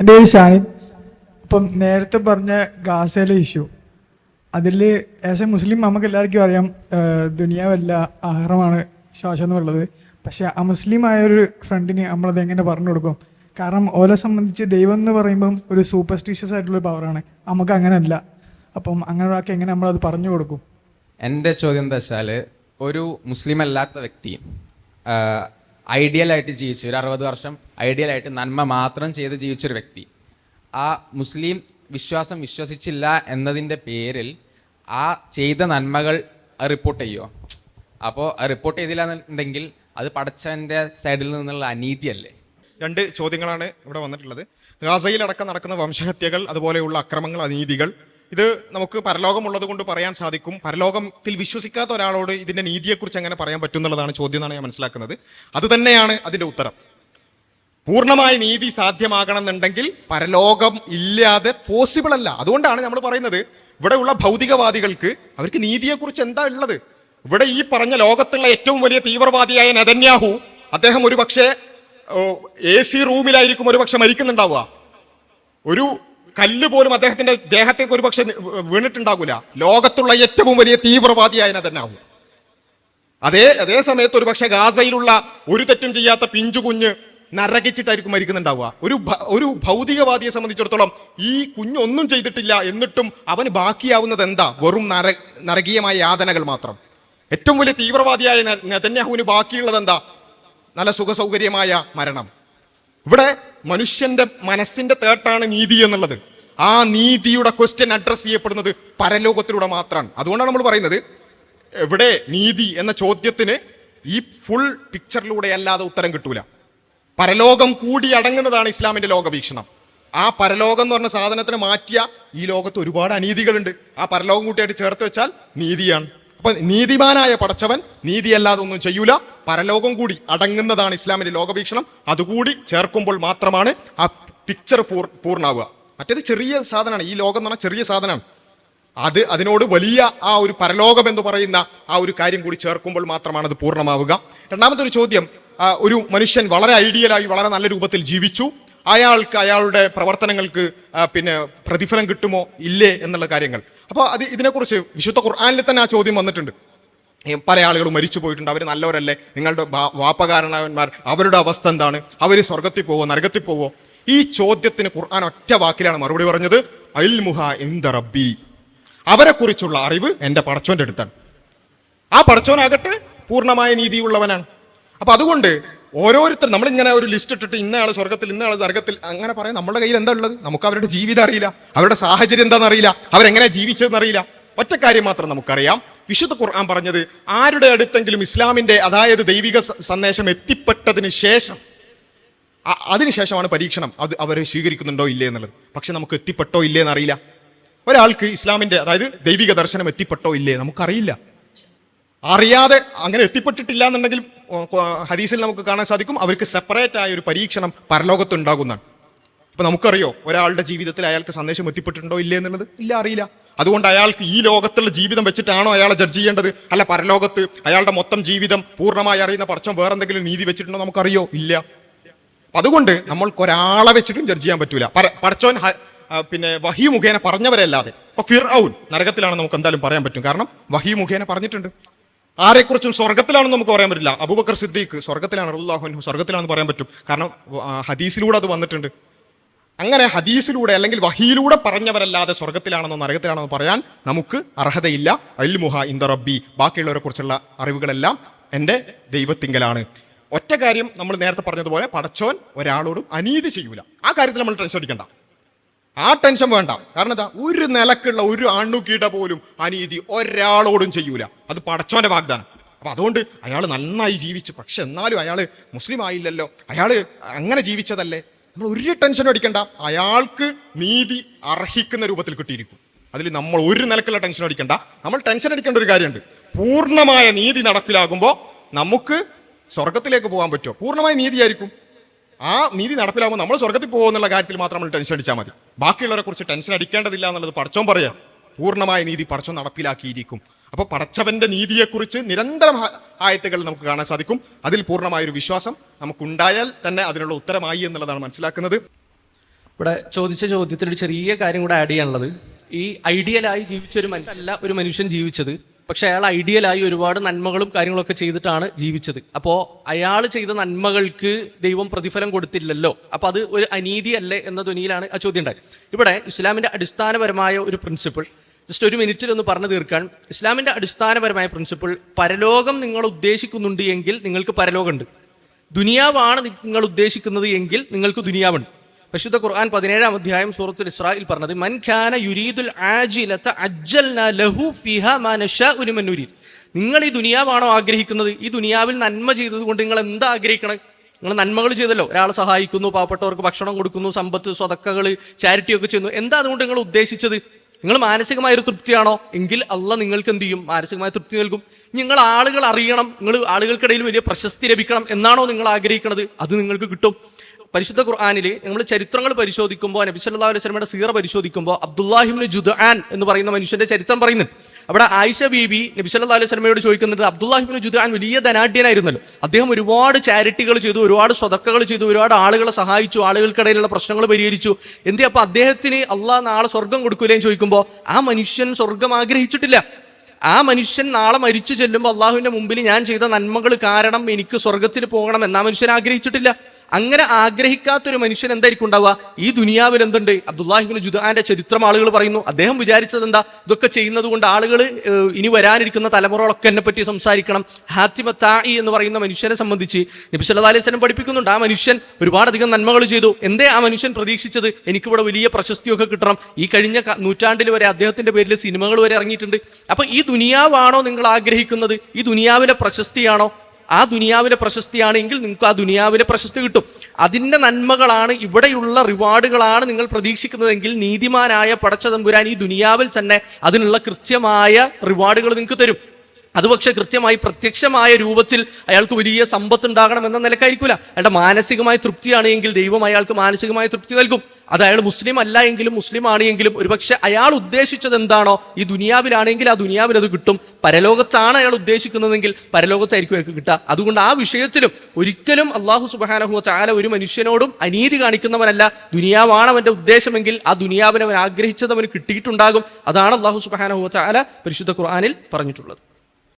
എന്റെ പേര് ഷാനിദ് ഇപ്പം നേരത്തെ പറഞ്ഞ ഗാസയിലെ ഇഷ്യൂ അതിൽ ആസ് എ മുസ്ലിം നമുക്ക് എല്ലാവർക്കും അറിയാം ദുനിയാവല്ല ആഹാരമാണ് ശ്വാസം എന്നുള്ളത് പക്ഷേ ആ മുസ്ലിം ആയ ഒരു ഫ്രണ്ടിന് നമ്മളത് എങ്ങനെ പറഞ്ഞു കൊടുക്കും? കാരണം ഓലെ സംബന്ധിച്ച് ദൈവം എന്ന് പറയുമ്പം ഒരു സൂപ്പർസ്റ്റിഷ്യസ് ആയിട്ടുള്ള പവറാണ് നമുക്ക് അങ്ങനെയല്ല. അപ്പം അങ്ങനെ ഒരാൾക്ക് എങ്ങനെ നമ്മളത് പറഞ്ഞു കൊടുക്കും? എന്റെ ചോദ്യം എന്താ വെച്ചാൽ ഒരു മുസ്ലിം അല്ലാത്ത വ്യക്തി ഐഡിയൽ ആയിട്ട് ജീവിച്ച ഒരു അറുപത് വർഷം ഐഡിയൽ ആയിട്ട് നന്മ മാത്രം ചെയ്ത് ജീവിച്ചൊരു വ്യക്തി. ആ മുസ്ലിം വിശ്വാസം വിശ്വസിച്ചില്ല എന്നതിന്റെ പേരിൽ ആ ചെയ്ത നന്മകൾ റിപ്പോർട്ട് ചെയ്യുമോ അപ്പോൾ റിപ്പോർട്ട് ചെയ്തില്ല എന്നുണ്ടെങ്കിൽ അത് പടച്ചവന്റെ സൈഡിൽ നിന്നുള്ള അനീതിയല്ലേ? രണ്ട് ചോദ്യങ്ങളാണ് ഇവിടെ വന്നിട്ടുള്ളത്. ഗാസയിലടക്കം നടക്കുന്ന വംശഹത്യകൾ അതുപോലെയുള്ള അക്രമങ്ങൾ അനീതികൾ ഇത് നമുക്ക് പരലോകമുള്ളത് കൊണ്ട് പറയാൻ സാധിക്കും. പരലോകത്തിൽ വിശ്വസിക്കാത്ത ഒരാളോട് ഇതിന്റെ നീതിയെക്കുറിച്ച് എങ്ങനെ പറയാൻ പറ്റും എന്നുള്ളതാണ് ചോദ്യം എന്നാണ് ഞാൻ മനസ്സിലാക്കുന്നത്. അത് തന്നെയാണ് അതിന്റെ ഉത്തരം. പൂർണമായ നീതി സാധ്യമാകണമെന്നുണ്ടെങ്കിൽ പരലോകം ഇല്ലാതെ പോസിബിൾ അല്ല. അതുകൊണ്ടാണ് നമ്മൾ പറയുന്നത് ഇവിടെയുള്ള ഭൗതികവാദികൾക്ക് അവർക്ക് നീതിയെക്കുറിച്ച് എന്താ ഉള്ളത്? ഇവിടെ ഈ പറഞ്ഞ ലോകത്തുള്ള ഏറ്റവും വലിയ തീവ്രവാദിയായ നെതന്യാഹു അദ്ദേഹം ഒരു പക്ഷേ എ സി റൂമിലായിരിക്കും ഒരു പക്ഷെ മരിക്കുന്നുണ്ടാവുക. ഒരു കല്ല് പോലും അദ്ദേഹത്തിന്റെ ദേഹത്തേക്ക് ഒരു പക്ഷെ വീണിട്ടുണ്ടാകൂല. ലോകത്തുള്ള ഏറ്റവും വലിയ തീവ്രവാദിയായതിനെ തന്നെ ആവും അതേ അതേ സമയത്ത് ഒരു പക്ഷെ ഗാസയിലുള്ള ഒരു തെറ്റും ചെയ്യാത്ത പിഞ്ചു കുഞ്ഞ് നരകിച്ചിട്ടായിരിക്കും മരിക്കുന്നുണ്ടാവുക. ഒരു ഒരു ഭൗതികവാദിയെ സംബന്ധിച്ചിടത്തോളം ഈ കുഞ്ഞൊന്നും ചെയ്തിട്ടില്ല എന്നിട്ടും അവന് ബാക്കിയാവുന്നത് എന്താ? വെറും നര നരകീയമായ യാതനകൾ മാത്രം. ഏറ്റവും വലിയ തീവ്രവാദിയായ നെതന്യാഹുവിന് ബാക്കിയുള്ളത് എന്താ? നല്ല സുഖസൗകര്യമായ മരണം. ഇവിടെ മനുഷ്യന്റെ മനസ്സിന്റെ തേട്ടാണ് നീതി എന്നുള്ളത്. ആ നീതിയുടെ ക്വസ്റ്റ്യൻ അഡ്രസ് ചെയ്യപ്പെടുന്നത് പരലോകത്തിലൂടെ മാത്രമാണ്. അതുകൊണ്ടാണ് നമ്മൾ പറയുന്നത് എവിടെ നീതി എന്ന ചോദ്യത്തിന് ഈ ഫുൾ പിക്ചറിലൂടെ അല്ലാതെ ഉത്തരം കിട്ടൂല. പരലോകം കൂടി അടങ്ങുന്നതാണ് ഇസ്ലാമിന്റെ ലോകവീക്ഷണം. ആ പരലോകം എന്ന് പറഞ്ഞ സാധനത്തിന് മാറ്റിയ ഈ ലോകത്ത് ഒരുപാട് അനീതികളുണ്ട്. ആ പരലോകം കൂട്ടിയായിട്ട് ചേർത്ത് വെച്ചാൽ നീതിയാണ്. അപ്പൊ നീതിമാനായ പടച്ചവൻ നീതിയല്ലാതെ ഒന്നും ചെയ്യൂല. പരലോകം കൂടി അടങ്ങുന്നതാണ് ഇസ്ലാമിന്റെ ലോകവീക്ഷണം. അതുകൂടി ചേർക്കുമ്പോൾ മാത്രമാണ് ആ പിക്ചർ പൂർണാവുക. മറ്റേത് ചെറിയ സാധനമാണ്. ഈ ലോകം എന്ന് പറഞ്ഞാൽ ചെറിയ സാധനമാണ്. അത് അതിനോട് വലിയ ആ ഒരു പരലോകം എന്ന് പറയുന്ന ആ ഒരു കാര്യം കൂടി ചേർക്കുമ്പോൾ മാത്രമാണ് അത് പൂർണമാവുക. രണ്ടാമത്തെ ഒരു ചോദ്യം ഒരു മനുഷ്യൻ വളരെ ഐഡിയലായി വളരെ നല്ല രൂപത്തിൽ ജീവിച്ചു. അയാൾക്ക് അയാളുടെ പ്രവർത്തനങ്ങൾക്ക് പിന്നെ പ്രതിഫലം കിട്ടുമോ ഇല്ലേ എന്നുള്ള കാര്യങ്ങൾ. അപ്പോൾ അത് ഇതിനെക്കുറിച്ച് വിശുദ്ധ ഖുർആാനിൽ തന്നെ ആ ചോദ്യം വന്നിട്ടുണ്ട്. പല ആളുകളും മരിച്ചു പോയിട്ടുണ്ട്. അവർ നല്ലവരല്ലേ? നിങ്ങളുടെ വാപ്പകാരണവന്മാർ അവരുടെ അവസ്ഥ എന്താണ്? അവർ സ്വർഗത്തിൽ പോവോ നരകത്തിൽ പോവോ? ഈ ചോദ്യത്തിന് ഖുർആൻ ഒറ്റ വാക്കിലാണ് മറുപടി പറഞ്ഞത് അൽ മുഹ ഇന്ദ റബ്ബി. അവരെക്കുറിച്ചുള്ള അറിവ് എന്റെ പടച്ചോന്റെ അടുത്താണ്. ആ പടച്ചോനാകട്ടെ പൂർണമായ നീതിയുള്ളവനാണ്. അപ്പൊ അതുകൊണ്ട് ഓരോരുത്തർ നമ്മളിങ്ങനെ ഒരു ലിസ്റ്റ് ഇട്ടിട്ട് ഇന്നയാൾ സ്വർഗത്തിൽ ഇന്നയാൾ നരകത്തിൽ അങ്ങനെ പറയാം നമ്മുടെ കയ്യിൽ എന്താ ഉള്ളത്? നമുക്ക് അവരുടെ ജീവിതം അറിയില്ല. അവരുടെ സാഹചര്യം എന്താണെന്ന് അറിയില്ല. അവരെങ്ങനെ ജീവിച്ചതെന്ന് അറിയില്ല. ഒറ്റ കാര്യം മാത്രം നമുക്കറിയാം. വിശുദ്ധ ഖുർആൻ പറഞ്ഞത് ആരുടെ അടുത്തെങ്കിലും ഇസ്ലാമിന്റെ അതായത് ദൈവിക സന്ദേശം എത്തിപ്പെട്ടതിന് ശേഷം അതിനുശേഷമാണ് പരീക്ഷണം. അത് അവരെ സ്വീകരിക്കുന്നുണ്ടോ ഇല്ലേ എന്നുള്ളത്. പക്ഷെ നമുക്ക് എത്തിപ്പെട്ടോ ഇല്ലേ എന്നറിയില്ല. ഒരാൾക്ക് ഇസ്ലാമിന്റെ അതായത് ദൈവിക ദർശനം എത്തിപ്പെട്ടോ ഇല്ലേ? നമുക്കറിയില്ല. അറിയാതെ അങ്ങനെ എത്തിപ്പെട്ടിട്ടില്ല എന്നുണ്ടെങ്കിൽ ഹദീസിൽ നമുക്ക് കാണാൻ സാധിക്കും. അവർക്ക് സെപ്പറേറ്റ് ആയ ഒരു പരീക്ഷണം പരലോകത്ത് ഉണ്ടാകുന്നതാണ് ഇപ്പൊ നമുക്കറിയോ ഒരാളുടെ ജീവിതത്തിൽ അയാൾക്ക് സന്ദേശം എത്തിപ്പെട്ടിട്ടുണ്ടോ ഇല്ലേ എന്നുള്ളത്? ഇല്ല അറിയില്ല. അതുകൊണ്ട് അയാൾക്ക് ഈ ലോകത്തുള്ള ജീവിതം വെച്ചിട്ടാണോ അയാളെ ജഡ്ജ് ചെയ്യേണ്ടത്? അല്ല പരലോകത്ത് അയാളുടെ മൊത്തം ജീവിതം പൂർണമായി അറിയുന്ന പടച്ചം വേറെന്തെങ്കിലും നീതി വെച്ചിട്ടുണ്ടോ നമുക്കറിയോ? ഇല്ല. അതുകൊണ്ട് നമ്മൾക്ക് ഒരാളെ വെച്ചിട്ടും ജഡ്ജ് ചെയ്യാൻ പറ്റൂല. പറച്ചോൻ പിന്നെ വഹി മുഖേന പറഞ്ഞവരല്ലാതെ. ഇപ്പൊ ഫിർ ഔൻ നരകത്തിലാണ് നമുക്ക് എന്തായാലും പറയാൻ പറ്റും. കാരണം വഹി മുഖേന പറഞ്ഞിട്ടുണ്ട്. ആരെക്കുറിച്ചും സ്വർഗത്തിലാണെന്ന് നമുക്ക് പറയാൻ പറ്റില്ല. അബൂബക്കർ സിദ്ദീഖ് സ്വർഗത്തിലാണ് അള്ളാഹു സ്വർഗത്തിലാണെന്ന് പറയാൻ പറ്റും. കാരണം ഹദീസിലൂടെ അത് വന്നിട്ടുണ്ട്. അങ്ങനെ ഹദീസിലൂടെ അല്ലെങ്കിൽ വഹിയിലൂടെ പറഞ്ഞവരല്ലാതെ സ്വർഗത്തിലാണെന്നോ നരകത്തിലാണെന്നോ പറയാൻ നമുക്ക് അർഹതയില്ല. അൽമുഹ ഇന്ദ റബ്ബി ബാക്കിയുള്ളവരെ കുറിച്ചുള്ള അറിവുകളെല്ലാം എന്റെ ദൈവത്തിങ്കലാണ്. ഒറ്റ കാര്യം നമ്മൾ നേരത്തെ പറഞ്ഞതുപോലെ പടച്ചോൻ ഒരാളോടും അനീതി ചെയ്യൂല. ആ കാര്യത്തിൽ നമ്മൾ ടെൻഷൻ അടിക്കണ്ട. ആ ടെൻഷൻ വേണ്ട. കാരണം എന്താ? ഒരു നിലക്കുള്ള ഒരു അണുകീട പോലും അനീതി ഒരാളോടും ചെയ്യൂല. അത് പടച്ചോന്റെ വാഗ്ദാനം. അപ്പൊ അതുകൊണ്ട് അയാൾ നന്നായി ജീവിച്ചു. പക്ഷെ എന്നാലും അയാൾ മുസ്ലിം ആയില്ലല്ലോ. അയാൾ അങ്ങനെ ജീവിച്ചതല്ലേ? നമ്മൾ ഒരു ടെൻഷനും അടിക്കണ്ട. അയാൾക്ക് നീതി അർഹിക്കുന്ന രൂപത്തിൽ കിട്ടിയിരിക്കും. അതിൽ നമ്മൾ ഒരു നിലക്കുള്ള ടെൻഷൻ അടിക്കണ്ട. നമ്മൾ ടെൻഷൻ അടിക്കേണ്ട ഒരു കാര്യമുണ്ട്. പൂർണമായ നീതി നടപ്പിലാകുമ്പോൾ നമുക്ക് സ്വർഗത്തിലേക്ക് പോകാൻ പറ്റുമോ? പൂർണമായ നീതിയായിരിക്കും. ആ നീതി നടപ്പിലാകുമ്പോൾ നമ്മൾ സ്വർഗത്തിൽ പോകുമെന്നുള്ള കാര്യത്തിൽ മാത്രം നമ്മൾ ടെൻഷൻ അടിച്ചാൽ മതി. ബാക്കിയുള്ളവരെ കുറിച്ച് ടെൻഷൻ അടിക്കേണ്ടതില്ല എന്നുള്ളത് പടച്ചോൻ പറയാം. പൂർണമായ നീതി പടച്ചോൻ നടപ്പിലാക്കിയിരിക്കും. അപ്പോൾ പടച്ചവന്റെ നീതിയെക്കുറിച്ച് നിരന്തരം ആയത്തുകൾ നമുക്ക് കാണാൻ സാധിക്കും. അതിൽ പൂർണമായ ഒരു വിശ്വാസം നമുക്കുണ്ടായാൽ തന്നെ അതിനുള്ള ഉത്തരമായി എന്നുള്ളതാണ് മനസ്സിലാക്കുന്നത്. ഇവിടെ ചോദിച്ച ചോദ്യത്തിൽ ഒരു ചെറിയ കാര്യം കൂടെ ആഡ് ചെയ്യാനുള്ളത്. ഈ ഐഡിയലായി ജീവിച്ച ഒരു മനുഷ്യൻ ജീവിച്ചത് പക്ഷെ അയാൾ ഐഡിയലായി ഒരുപാട് നന്മകളും കാര്യങ്ങളൊക്കെ ചെയ്തിട്ടാണ് ജീവിച്ചത്. അപ്പോൾ അയാൾ ചെയ്ത നന്മകൾക്ക് ദൈവം പ്രതിഫലം കൊടുത്തില്ലല്ലോ. അപ്പോൾ അത് ഒരു അനീതിയല്ലേ എന്ന ധ്വനിയിലാണ് ആ ചോദ്യം ഉണ്ടായത്. ഇവിടെ ഇസ്ലാമിന്റെ അടിസ്ഥാനപരമായ ഒരു പ്രിൻസിപ്പിൾ ജസ്റ്റ് ഒരു മിനിറ്റിൽ ഒന്ന് പറഞ്ഞു തീർക്കാൻ. ഇസ്ലാമിന്റെ അടിസ്ഥാനപരമായ പ്രിൻസിപ്പിൾ പരലോകം നിങ്ങൾ ഉദ്ദേശിക്കുന്നുണ്ട് എങ്കിൽ നിങ്ങൾക്ക് പരലോകമുണ്ട്. ദുനിയാവാണ് നിങ്ങൾ ഉദ്ദേശിക്കുന്നത് എങ്കിൽ നിങ്ങൾക്ക് ദുനിയാവുണ്ട്. പരിശുദ്ധ ഖുർആൻ പതിനേഴാം അധ്യായം സൂറത്തുൽ ഇസ്രായിൽ പറഞ്ഞത് മൻ ഖാന യുരീദുൽ ആജിലത അജ്ജൽനാ ലഹു ഫിഹാ മാ നശാഉ ലിമൻ നിങ്ങൾ ഈ ദുനിയാവാണോ ആഗ്രഹിക്കുന്നത്? ഈ ദുനിയാവിൽ നന്മ ചെയ്തത് കൊണ്ട് നിങ്ങൾ എന്താ ആഗ്രഹിക്കണം? നിങ്ങൾ നന്മകൾ ചെയ്തല്ലോ. ഒരാളെ സഹായിക്കുന്നു പാവപ്പെട്ടവർക്ക് ഭക്ഷണം കൊടുക്കുന്നു സമ്പത്ത് സ്വതക്കകൾ ചാരിറ്റി ഒക്കെ ചെയ്യുന്നു. എന്താ അതുകൊണ്ട് നിങ്ങൾ ഉദ്ദേശിച്ചത്? നിങ്ങൾ മാനസികമായ ഒരു തൃപ്തിയാണോ? എങ്കിൽ അല്ല നിങ്ങൾക്ക് എന്ത് ചെയ്യും? മാനസികമായ തൃപ്തി നൽകും. നിങ്ങൾ ആളുകൾ അറിയണം. നിങ്ങൾ ആളുകൾക്കിടയിൽ വലിയ പ്രശസ്തി ലഭിക്കണം എന്നാണോ നിങ്ങൾ ആഗ്രഹിക്കുന്നത് അത് നിങ്ങൾക്ക് കിട്ടും. പരിശുദ്ധ ഖുർആാനിൽ നമ്മൾ ചരിത്രങ്ങൾ പരിശോധിക്കുമ്പോൾ നബി സല്ലല്ലാഹു അലൈഹി വസല്ലമയുടെ സീറ പരിശോധിക്കുമ്പോൾ അബ്ദുല്ലാഹിബ്നു ജുദ്ആൻ എന്ന് പറയുന്ന മനുഷ്യന്റെ ചരിത്രം പറയുന്നുണ്ട്. അവിടെ ആയിഷ ബീബി നബി സല്ലല്ലാഹു അലൈഹി വസല്ലമയോട് ചോദിക്കുന്നുണ്ട് അബ്ദുല്ലാഹിബ്നു ജുദ്ആൻ വലിയ ധനാഢ്യനായിരുന്നല്ലോ. അദ്ദേഹം ഒരുപാട് ചാരിറ്റികൾ ചെയ്തു ഒരുപാട് സ്വതക്കകൾ ചെയ്തു ഒരുപാട് ആളുകളെ സഹായിച്ചു ആളുകൾക്കിടയിലുള്ള പ്രശ്നങ്ങൾ പരിഹരിച്ചു. എന്തേ അപ്പൊ അദ്ദേഹത്തിന് അള്ളാഹ് നാളെ സ്വർഗം കൊടുക്കൂലേന്ന് ചോദിക്കുമ്പോൾ ആ മനുഷ്യൻ സ്വർഗം ആഗ്രഹിച്ചിട്ടില്ല. ആ മനുഷ്യൻ നാളെ മരിച്ചു ചെല്ലുമ്പോൾ അള്ളാഹുവിന്റെ മുമ്പിൽ ഞാൻ ചെയ്ത നന്മകൾ കാരണം എനിക്ക് സ്വർഗത്തിൽ പോകണം എന്ന് മനുഷ്യൻ ആഗ്രഹിച്ചിട്ടില്ല. അങ്ങനെ ആഗ്രഹിക്കാത്തൊരു മനുഷ്യൻ എന്തായിരിക്കും ഉണ്ടാവുക? ഈ ദുനിയാവിൽ എന്തുണ്ട്? അബ്ദുല്ലാഹിബിൻ ജുദാന്റെ ചരിത്രം ആളുകൾ പറയുന്നു. അദ്ദേഹം വിചാരിച്ചത് എന്താ? ഇതൊക്കെ ചെയ്യുന്നത് കൊണ്ട് ആളുകൾ ഇനി വരാനിരിക്കുന്ന തലമുറകളൊക്കെ എന്നെ പറ്റി സംസാരിക്കണം. ഹാത്തിമ തായി എന്ന് പറയുന്ന മനുഷ്യനെ സംബന്ധിച്ച് നബി അലൈഹി സ്വലം പഠിപ്പിക്കുന്നുണ്ട്. ആ മനുഷ്യൻ ഒരുപാടധികം നന്മകൾ ചെയ്തു. എന്തേ ആ മനുഷ്യൻ പ്രതീക്ഷിച്ചത്? എനിക്കിവിടെ വലിയ പ്രശസ്തിയൊക്കെ കിട്ടണം. ഈ കഴിഞ്ഞ നൂറ്റാണ്ടിൽ വരെ അദ്ദേഹത്തിന്റെ പേരിൽ സിനിമകൾ വരെ ഇറങ്ങിയിട്ടുണ്ട്. അപ്പൊ ഈ ദുനിയാവാണോ നിങ്ങൾ ആഗ്രഹിക്കുന്നത്? ഈ ദുനിയാവിലെ പ്രശസ്തിയാണോ? ആ ദുനിയാവിലെ പ്രശസ്തിയാണെങ്കിൽ നിങ്ങൾക്ക് ആ ദുനിയാവിലെ പ്രശസ്തി കിട്ടും. അതിന്റെ നന്മകളാണ് ഇവിടെയുള്ള റിവാർഡുകളാണ് നിങ്ങൾ പ്രതീക്ഷിക്കുന്നതെങ്കിൽ നീതിമാനായ പടച്ചതമ്പുരാൻ ഈ ദുനിയാവിൽ തന്നെ അതിനുള്ള കൃത്യമായ റിവാർഡുകൾ നിങ്ങൾക്ക് തരും. അത് പക്ഷേ കൃത്യമായി പ്രത്യക്ഷമായ രൂപത്തിൽ അയാൾക്ക് വലിയ സമ്പത്ത് ഉണ്ടാകണം എന്ന നിലക്കായിരിക്കില്ല അയാളുടെ മാനസികമായ തൃപ്തിയാണ് എങ്കിൽ ദൈവം അയാൾക്ക് മാനസികമായ തൃപ്തി നൽകും. അത് അയാൾ മുസ്ലിം അല്ല എങ്കിലും മുസ്ലിം ആണെങ്കിലും ഒരുപക്ഷെ അയാൾ ഉദ്ദേശിച്ചത് എന്താണോ ഈ ദുനിയാവിലാണെങ്കിൽ ആ ദുനിയാവിൽ അത് കിട്ടും. പരലോകത്താണ് അയാൾ ഉദ്ദേശിക്കുന്നതെങ്കിൽ പരലോകത്തായിരിക്കും അയാൾക്ക് കിട്ടുക. അതുകൊണ്ട് ആ വിഷയത്തിലും ഒരിക്കലും അള്ളാഹു സുബാനഹു ചാല ഒരു മനുഷ്യനോടും അനീതി കാണിക്കുന്നവനല്ല. ദുനിയാവാണ് അവന്റെ ഉദ്ദേശമെങ്കിൽ ആ ദുനിയാവിനെ അവൻ ആഗ്രഹിച്ചത് അവന് കിട്ടിയിട്ടുണ്ടാകും. അതാണ് അള്ളാഹു സുബാനഹു ചാല പരിശുദ്ധ ഖുർആാനിൽ പറഞ്ഞിട്ടുള്ളത്.